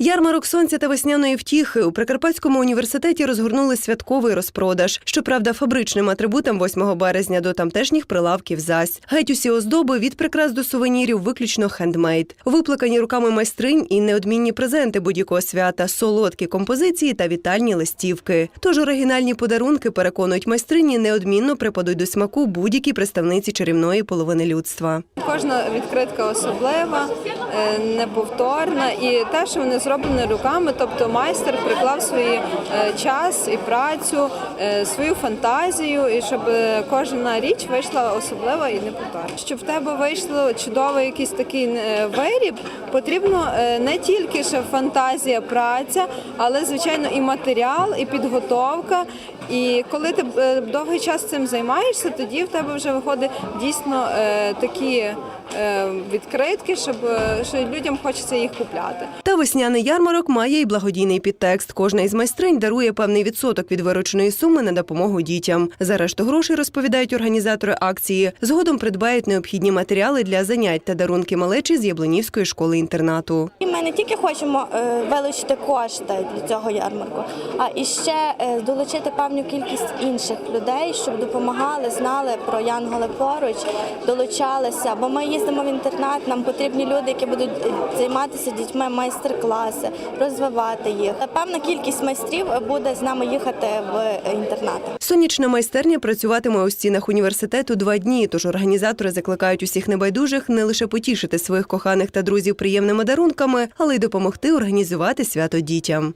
Ярмарок сонця та весняної втіхи у Прикарпатському університеті розгорнули святковий розпродаж. Щоправда, фабричним атрибутам 8 березня до тамтешніх прилавків зась. Геть усі оздоби від прикрас до сувенірів виключно хендмейд. Виплакані руками майстринь і неодмінні презенти будь-якого свята, солодкі композиції та вітальні листівки. Тож оригінальні подарунки переконують майстрині неодмінно припадуть до смаку будь-якій представниці чарівної половини людства. Кожна відкритка особлива, е, неповторна і те, що вони зроблені руками, тобто майстер приклав свій е, час і працю, е, свою фантазію, і щоб е, кожна річ вийшла особлива і неповторна. Щоб в тебе вийшло чудовий якийсь такий виріб, потрібно не тільки ще фантазія, праця, але звичайно і матеріал, і підготовка. І коли ти довгий час цим займаєшся, тоді в тебе вже виходить дійсно такі відкритки, щоб, е, що людям хочеться їх купляти. Та весняний ярмарок має й благодійний підтекст. Кожна із майстринь дарує певний відсоток від вирученої суми на допомогу дітям. За решту грошей розповідають організатори акції. Згодом придбають необхідні матеріали для занять та дарунки малечі з Яблунівської школи інтернату. Ми не тільки хочемо е, вилучити кошти для цього ярмарку, а і ще е, долучити певну кількість інших людей, щоб допомагали, знали про Янголи поруч, долучалися. Бо ми їздимо в інтернат. Нам потрібні люди, які будуть е, займатися дітьми майстер-класи, розвивати їх. Певна кількість майстрів буде з нами їхати в інтернати. Сонячна майстерня працюватиме у стінах університету два дні. Тож організатори закликають усіх небайдужих не лише потішити своїх коханих та друзів приємними дарунками, але й допомогти організувати свято дітям.